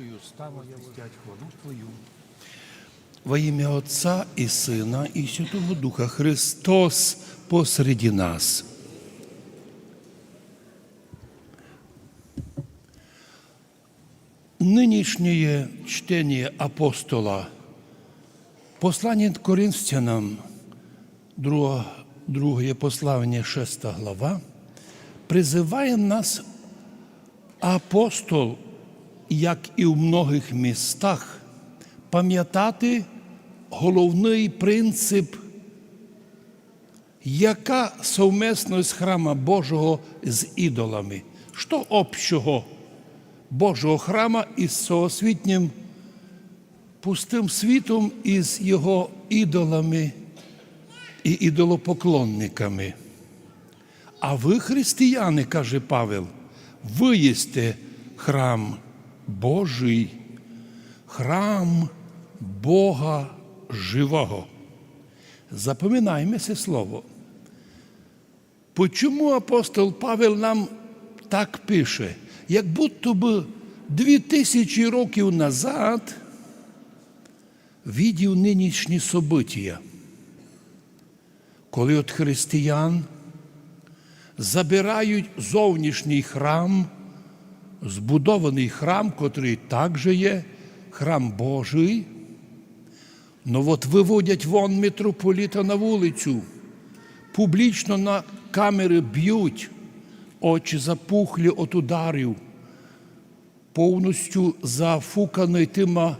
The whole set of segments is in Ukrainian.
наші уста возвестять хвалу Твою. Во ім'я Отця і Сина, і Святого Духа Христос посреди нас. Нынешнее чтение апостола, послание к Коринфянам, друге, друге послання, 6 глава, призиває нас апостол, як і в многих містах, пам'ятати головний принцип, яка совмісність храма Божого з ідолами, що общого Божого храма із соосвітнім пустим світом із його ідолами і ідолопоклонниками. А ви, християни, каже Павел, ви єсте храм Божий, храм Бога живого. Запам'ятаємо це слово. Почому апостол Павел нам так пише? Як будто би дві тисячі років назад видів нинішні события, коли от християн забирають зовнішній храм, збудований храм, котрий також є храм Божий. Ну от виводять вон митрополіта на вулицю, публічно на камери б'ють, очі запухлі от ударів, повністю зафуканий тима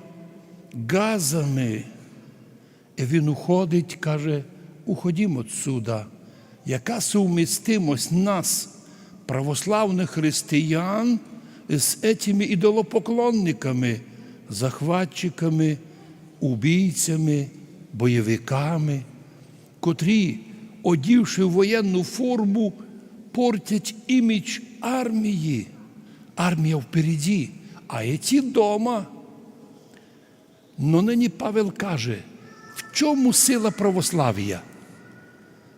газами. І він уходить, каже, уходімо отсюда. Яка сумістимость нас, православних християн, з цими ідолопоклонниками, захватчиками, убійцями, бойовиками, котрі, одівши воєнну форму, портять імідж армії. Армія впереді, а ці дома. Но нині Павел каже, в чому сила православ'я?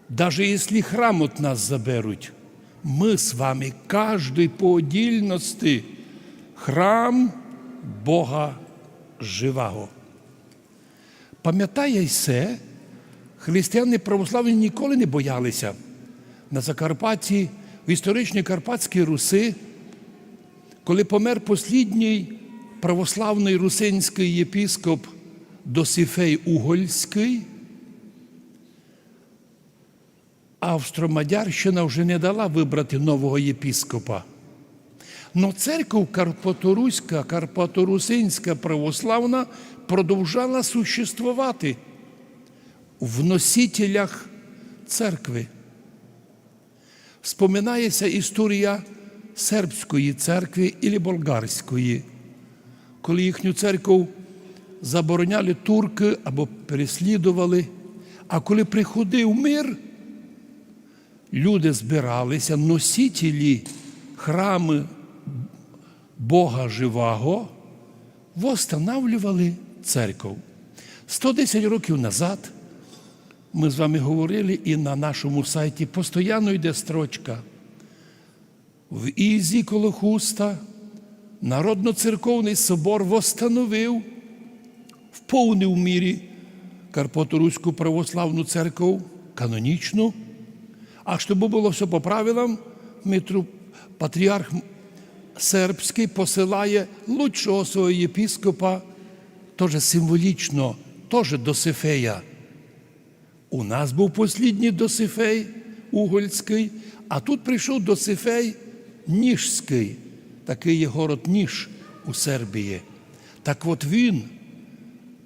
Даже если храм от нас заберуть, мы с вами, каждый по отдельности, храм Бога живого. Пам'ятає все, християни православні ніколи не боялися. На Закарпатті, в історичній Карпатській Руси, коли помер послідній православний русинський єпіскоп Досифей Угольський, Австромадярщина вже не дала вибрати нового єпіскопа. Но церква Карпаторуська, Карпаторусинська православна продовжала существувати в носителях церкви. Вспоминається історія сербської церкви і болгарської, коли їхню церкву забороняли турки або переслідували, а коли приходив мир, люди збиралися, носителі храми Бога живого, восстанавлювали церкву. 110 років назад ми з вами говорили і на нашому сайті постійно йде строчка. В Ізі коло Хуста Народно-церковний собор восстановив в повній мірі Карпаторуську православну церкву канонічну. А щоб було все по правилам, митроп... патріарх сербський посилає лучшого свого єпіскопа, теж символічно, теж Досифея. У нас був послідній Досифей Угольський, а тут прийшов Досифей Ніжський, такий є город Ніж у Сербії. Так от він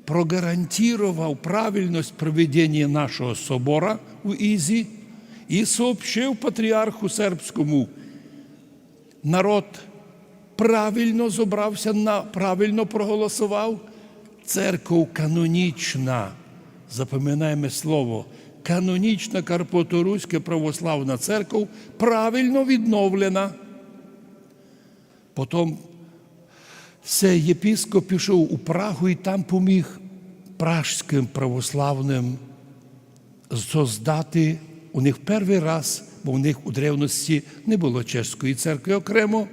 прогарантував правильність проведення нашого собора у Ізі і сообщив патріарху сербському. Народ правильно зобрався, на, правильно проголосував. Церков канонічна, запам'ятаємо слово, канонічна Карпаторуська православна церква правильно відновлена. Потім цей єпіскоп пішов у Прагу і там поміг пражським православним создати у них перший раз, бо у них у древності не було чеської церкви окремо,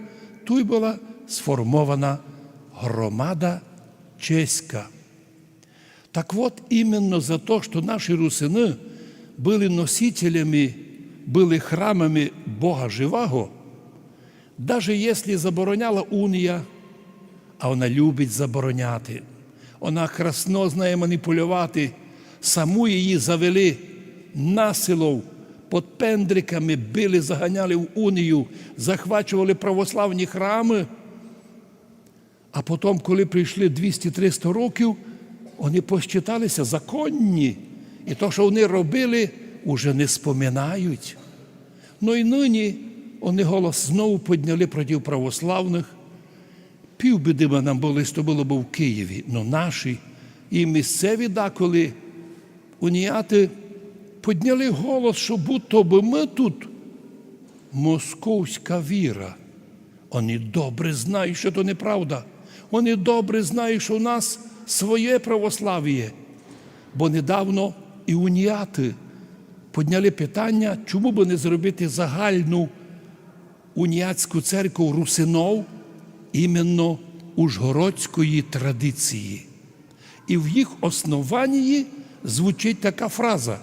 тут була сформована громада чеська. Так вот, именно за то, что наши русины были носителями, были храмами Бога Живого, даже если забороняла унія, а вона любить забороняти, вона красно знає маніпулювати, саму її завели насилов, під пендриками били, заганяли в унію, захвачували православні храми. А потім, коли прийшли 200-300 років, вони посчиталися законні. І то, що вони робили, уже не споминають. Ну і нині вони голос знову підняли проти православних. Півбіди би нам були, що було б в Києві, але наші і місцеві деколи уніяти підняли голос, що будто би ми тут московська віра. Вони добре знають, що то неправда. Вони добре знають, що у нас своє православ'я. Бо недавно і уніяти підняли питання, чому би не зробити загальну уніатську церкву русинов іменно ужгородської традиції. І в їх основанні звучить така фраза: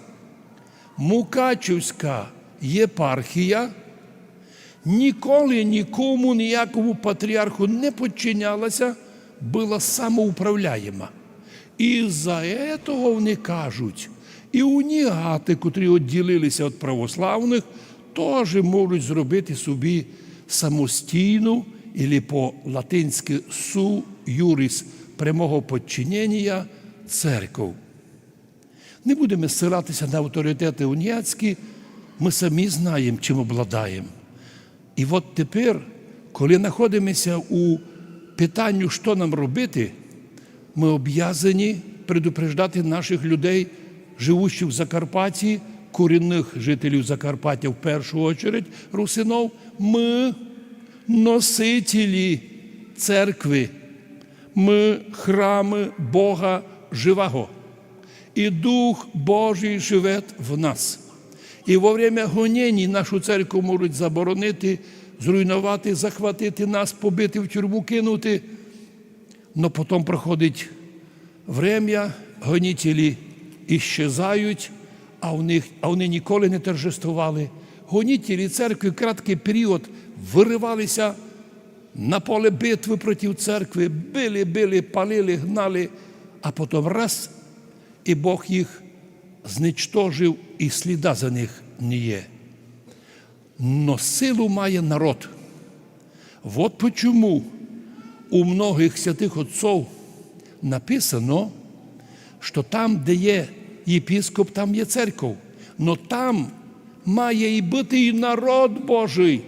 Мукачівська єпархія ніколи нікому, ніякому патріарху не підчинялася, була самоуправляєма. І за цього вони кажуть, і уніати, котрі відділилися від православних, теж можуть зробити собі самостійну, або по-латинськи су юрис прямого підчинення церков. Не будемо ссилатися на авторитети уніатські, ми самі знаємо, чим обладаємо. І от тепер, коли знаходимося у питанні, що нам робити, ми об'язані предупреждати наших людей, живущих в Закарпатті, корінних жителів Закарпаття в першу чергу, русинов, ми носителі церкви, ми храми Бога живого. І Дух Божий живе в нас. І во время гонінь нашу церкву можуть заборонити, зруйнувати, захватити нас, побити в тюрму, кинути. Но потім проходить время, гонителі іщезають, а, у них, а вони ніколи не торжествували. Гонителі церкви в краткий період виривалися на поле битви проти церкви, били, били, палили, гнали, а потім раз, і Бог їх зничтожив, і сліда за них не є. Но силу має народ. Вот почему у многих святих отців написано, що там, де є єпископ, там є церков. Но там має і бути і народ Божий.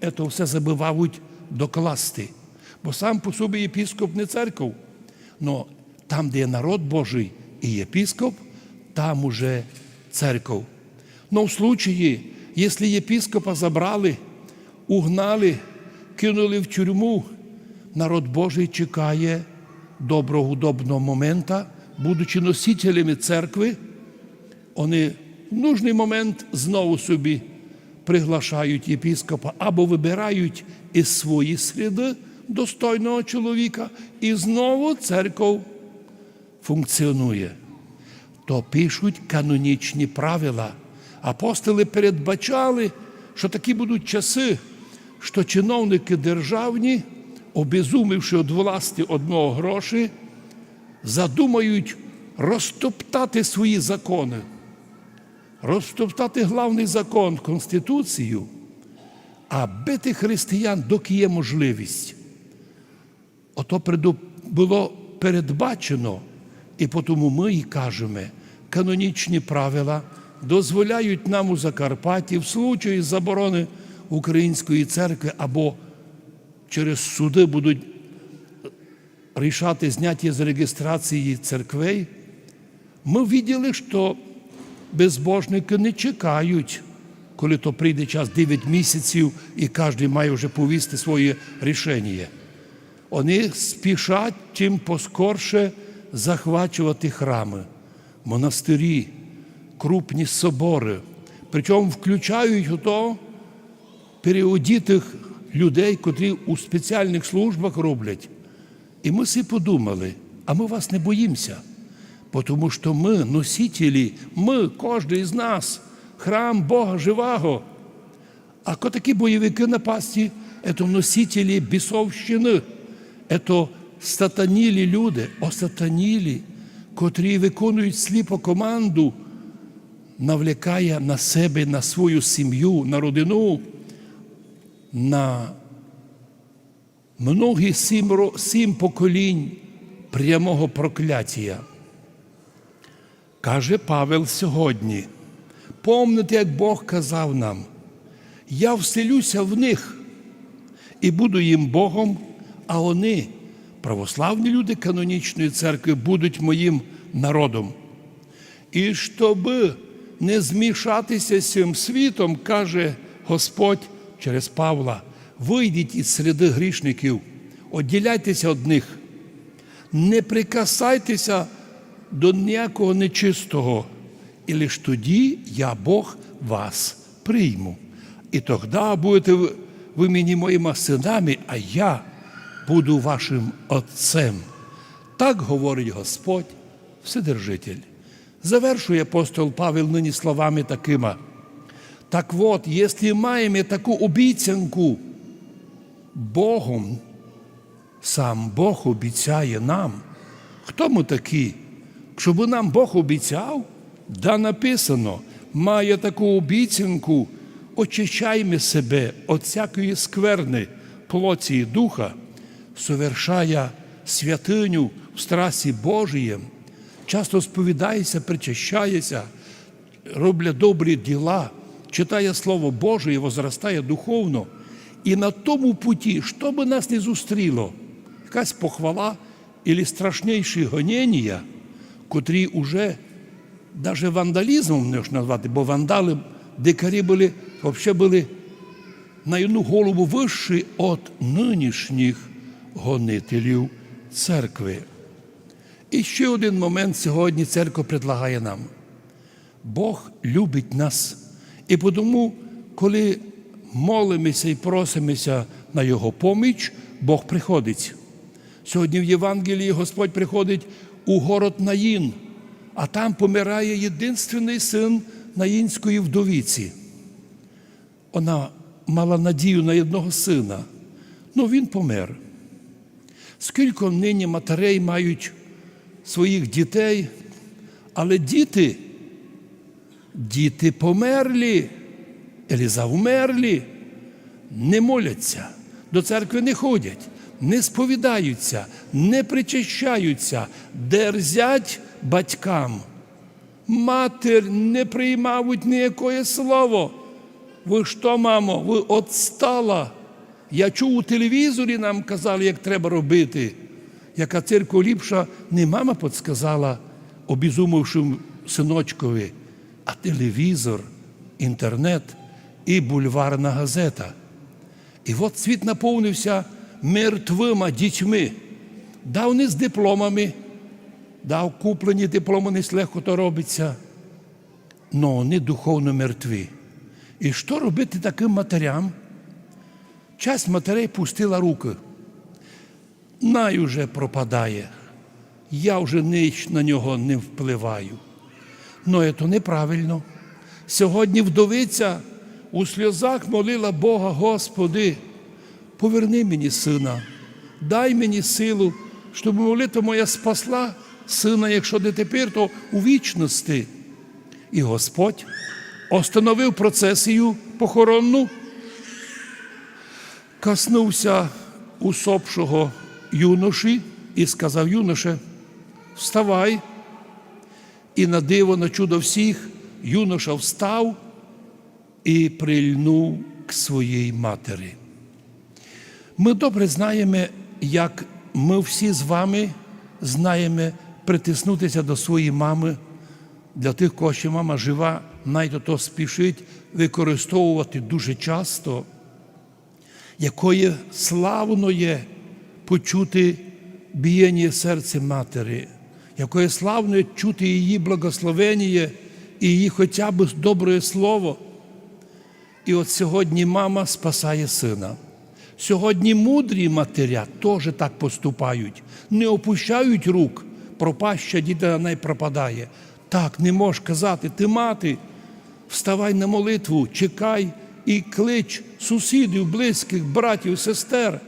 Це все забивають докласти. Бо сам по собі єпископ не церков. Но там, де є народ Божий і єпископ, там уже церков. Но в случаї, якщо єпископа забрали, угнали, кинули в тюрму, народ Божий чекає доброго удобного момента, будучи носителями церкви, вони в нужний момент знову собі приглашають єпископа або вибирають із свої сліди достойного чоловіка, і знову церков функціонує. То пишуть канонічні правила. Апостоли передбачали, що такі будуть часи, що чиновники державні, обезумівши від власті одного гроші, задумають розтоптати свої закони, розтоптати главний закон Конституцію, а бити християн, доки є можливість. Ото було передбачено, і тому ми і кажемо, канонічні правила дозволяють нам у Закарпатті в случаї заборони Української церкви або через суди будуть рішати зняття з реєстрації церквей, ми бачили, що безбожники не чекають, коли то прийде час 9 місяців і кожен має вже повісти своє рішення. Вони спішать чим поскорше захвачувати храми, монастирі, крупні собори. Причому включають у то періодітих людей, котрі у спеціальних службах роблять. І ми всі подумали, а ми вас не боїмося, тому що ми носителі, ми, кожен із нас, храм Бога живого. А такі бойовики напасті це носителі бісовщини, це сатанілі люди, осатанілі, котрі виконують сліпо команду, навлякає на себе, на свою сім'ю, на родину, на многі сім, сім поколінь прямого прокляття. Каже Павел сьогодні. Помните, як Бог казав нам, я вселюся в них і буду їм Богом, а вони, православні люди канонічної церкви, будуть моїм народом. І щоб не змішатися з цим світом, каже Господь через Павла, вийдіть із середи грішників, оділяйтеся від них, не прикасайтеся до ніякого нечистого, і лише тоді я Бог вас прийму. І тоді будете ви мені моїми синами, а я буду вашим Отцем. Так говорить Господь, Вседержитель. Завершує апостол Павел нині словами такими. Так от, якщо маємо таку обіцянку Богом, сам Бог обіцяє нам. Хто ми такі? Щоб нам Бог обіцяв, да написано, має таку обіцянку, очищаймо себе від всякої скверни, плоті і духа, совершає святиню в страсі Божієм, часто сповідається, причащається, роблять добрі діла, читає Слово Боже і возростає духовно. І на тому путі, що би нас не зустріло, якась похвала і страшніші гонення, котрі уже навіть вандалізмом не можна назвати, бо вандали, дикарі були, взагалі були на одну голову вищі від нинішніх гонителів церкви. І ще один момент сьогодні церква предлагає нам. Бог любить нас. І тому, коли молимося і просимося на Його поміч, Бог приходить. Сьогодні в Євангелії Господь приходить у город Наїн, а там помирає єдинственний син наїнської вдовіці. Вона мала надію на одного сина, ну він помер. Скільки нині матерей мають своїх дітей, але діти, діти померлі, або завмерлі, не моляться, до церкви не ходять, не сповідаються, не причащаються, дерзять батькам. Матір не приймають ніякое слово. Ви що, мамо, ви отстала? Я чув у телевізорі, нам казали, як треба робити. Яка церква ліпша, не мама підсказала обізумившим синочкові, а телевізор, інтернет і бульварна газета. І от світ наповнився мертвими дітьми. Да, вони з дипломами, да, куплені дипломи не легко то робиться, але вони духовно мертві. І що робити таким матерям? Часть матерей пустила руки. Най уже пропадає. Я вже ніч на нього не впливаю. Ну, це неправильно. Сьогодні вдовиця у сльозах молила Бога, Господи, поверни мені сина, дай мені силу, щоб молитва моя спасла сина, якщо не тепер, то у вічності. І Господь остановив процесію похоронну, коснувся усопшого юноші і сказав юноше, вставай. І на диво, на чудо всіх, юноша встав і прильнув к своїй матері. Ми добре знаємо, як ми всі з вами знаємо притиснутися до своєї мами. Для тих, кого ще мама жива, навіть то спішить використовувати дуже часто, якої славно є почути бієння серця матері, якої славно є чути її благословення і її хоча б добре слово. І от сьогодні мама спасає сина. Сьогодні мудрі матеря теж так поступають, не опущають рук, пропаща дітина не пропадає. Так не можеш казати, ти мати, вставай на молитву, чекай і клич сусідів, близьких, братів, сестер.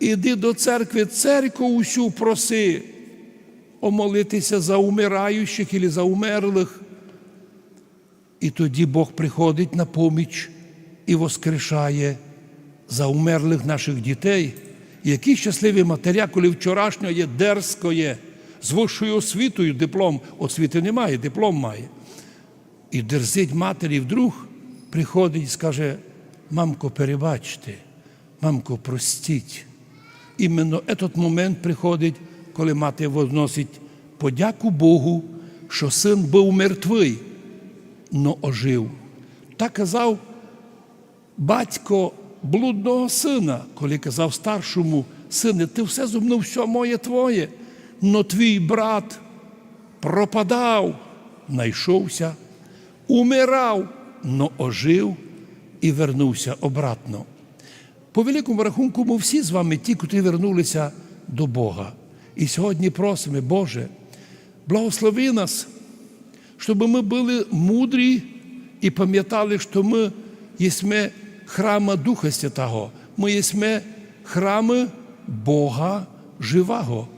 Іди до церкви, церкву усю проси, омолитися за умираючих і за умерлих. І тоді Бог приходить на поміч і воскрешає за умерлих наших дітей. Які щасливі матеря, коли вчорашнього є дерзкоє, з вищою освітою диплом, освіти немає, диплом має. І дерзить матері вдруг приходить і скаже: мамко, перебачте, мамко, простіть. Іменно этот момент приходить, коли мати возносить подяку Богу, що син був мертвий, но ожив. Так казав батько блудного сина, коли казав старшому сине, ти все зо мною, все моє твоє, но твій брат пропадав, знайшовся, умирав, но ожив і вернувся обратно. По великому рахунку, ми всі з вами ті, котрі вернулися до Бога. І сьогодні просимо, Боже, благослови нас, щоб ми були мудрі і пам'ятали, що ми єсме храма Духа Святого, ми єсме храми Бога живого.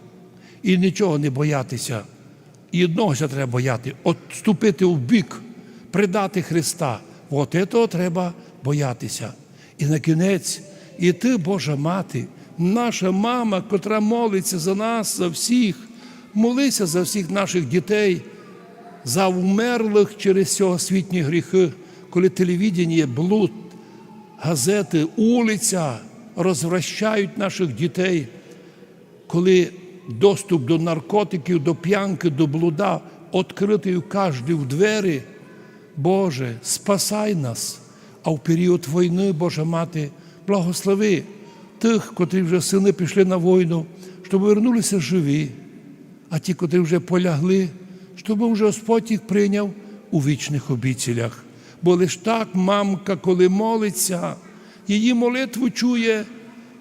І нічого не боятися. І одного ще треба бояти отступити в бік, предати Христа. От цього треба боятися. І на кінець, і ти, Божа мати, наша мама, котра молиться за нас, за всіх, молися за всіх наших дітей, за умерлих через сьогосвітні гріхи, коли телевідення, блуд, газети, улиця розвращають наших дітей, коли доступ до наркотиків, до п'янки, до блуда відкритий у в двері. Боже, спасай нас, а в період війни, Божа мати, благослови тих, котрі вже сини пішли на війну, щоб вернулися живі, а ті, котрі вже полягли, щоб вже Господь їх прийняв у вічних обіцілях. Бо лиш так мамка, коли молиться, її молитву чує,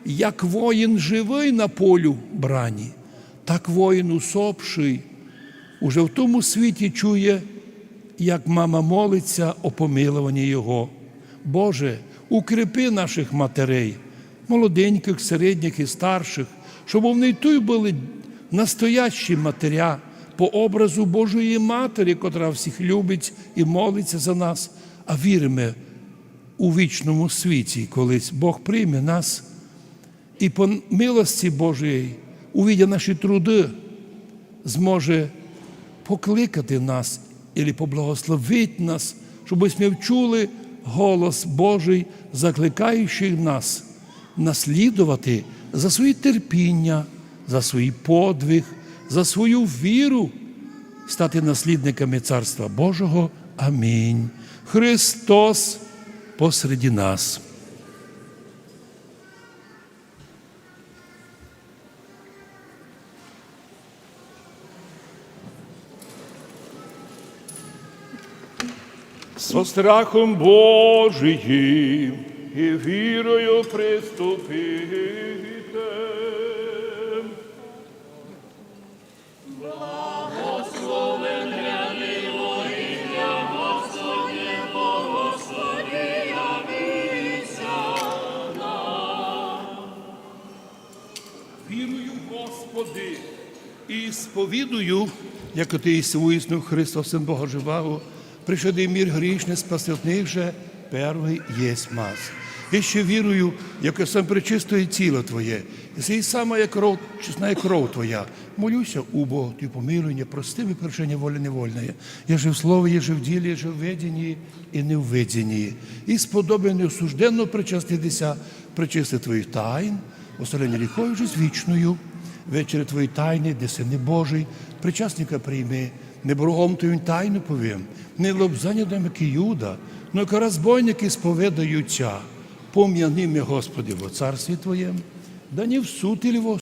як воїн живий на полю брані, так воїн усопший уже в тому світі чує, як мама молиться о помилуванні Його. Боже, укріпи наших матерей, молоденьких, середніх і старших, щоб вони й були настоящі матеря по образу Божої Матері, котра всіх любить і молиться за нас, а віримо у вічному світі, колись Бог прийме нас і по милості Божої, увидя наші труди, зможе покликати нас і поблагословити нас, щоб ми вчули голос Божий, закликаючий нас наслідувати за свої терпіння, за свій подвиг, за свою віру, стати наслідниками Царства Божого. Амінь. Христос посереді нас. Со страхом Божиїм і вірою приступите. Вірую, Господи, і сповідую, як ти існуєш Христос, Син Бога живого, пришедший мир грішний, спасетних же, перший єсть мас. І ще вірую, як сам причистує тіло Твоє, і сама як кров, чесна кров Твоя. Молюся, у Бога, Ти помилуй, прости ми причині волі невольної. Я жив в слові, я жив в ділі, я жив в веденні і не в веденні. І сподобай неосужденно причаститися, причисти Твоїх тайн, оселення ліхою з вічною. Вечері Твої тайни, де сини Божий, причасника прийми, не боргом він тайну повім, не лобзання як Юда, но яка розбойники споведаються, пом'яни ми, Господи, во царстві Твоєм, да не в суд во